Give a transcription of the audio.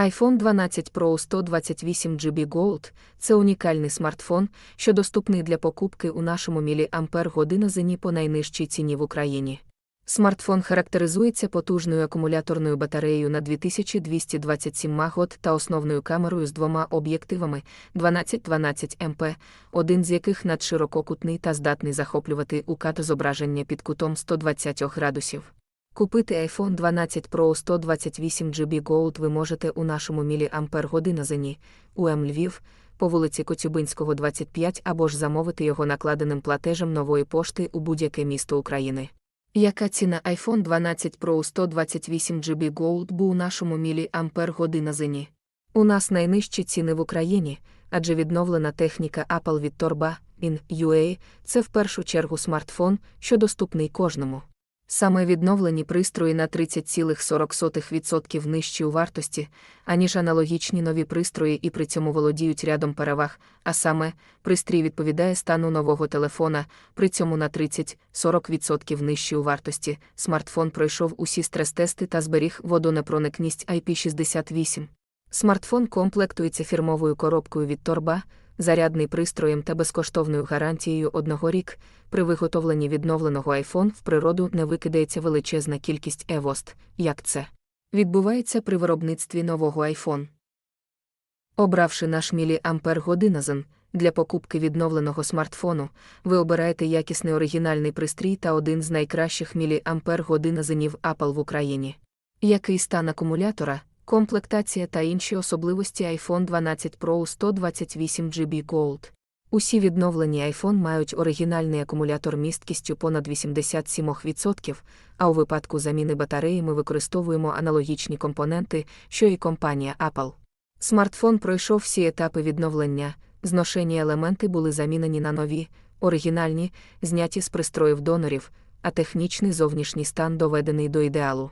iPhone 12 Pro 128 GB Gold це унікальний смартфон, що доступний для покупки у нашому міліампер годинозині по найнижчій ціні в Україні. Смартфон характеризується потужною акумуляторною батареєю на 2227 мАч та основною камерою з двома об'єктивами 12-12 МП, один з яких надширококутний та здатний захоплювати у кат зображення під кутом 120 градусів. Купити iPhone 12 Pro 128 GB Gold ви можете у нашому міліампер годинозині у М Львів, по вулиці Коцюбинського, 25 або ж замовити його накладеним платежем нової пошти у будь-яке місто України. Яка ціна iPhone 12 Pro 128 GB Gold був у нашому міліампер годинозині? У нас найнижчі ціни в Україні, адже відновлена техніка Apple від торба in UA – це в першу чергу смартфон, що доступний кожному. Саме відновлені пристрої на 30,40% нижчі у вартості, аніж аналогічні нові пристрої і при цьому володіють рядом переваг, а саме, пристрій відповідає стану нового телефона, при цьому на 30-40% нижчі у вартості. Смартфон пройшов усі стрес-тести та зберіг водонепроникність IP68. Смартфон комплектується фірмовою коробкою від торба, зарядний пристроєм та безкоштовною гарантією одного рік. При виготовленні відновленого iPhone в природу не викидається величезна кількість евост, як це відбувається при виробництві нового iPhone. Обравши наш міліампер годинозен для покупки відновленого смартфону, ви обираєте якісний оригінальний пристрій та один з найкращих міліампер годинозенів Apple в Україні. Який стан акумулятора, комплектація та інші особливості iPhone 12 Pro 128 GB Gold. Усі відновлені iPhone мають оригінальний акумулятор місткістю понад 87%, а у випадку заміни батареї ми використовуємо аналогічні компоненти, що і компанія Apple. Смартфон пройшов всі етапи відновлення, зношені елементи були замінені на нові, оригінальні, зняті з пристроїв донорів, а технічний зовнішній стан доведений до ідеалу.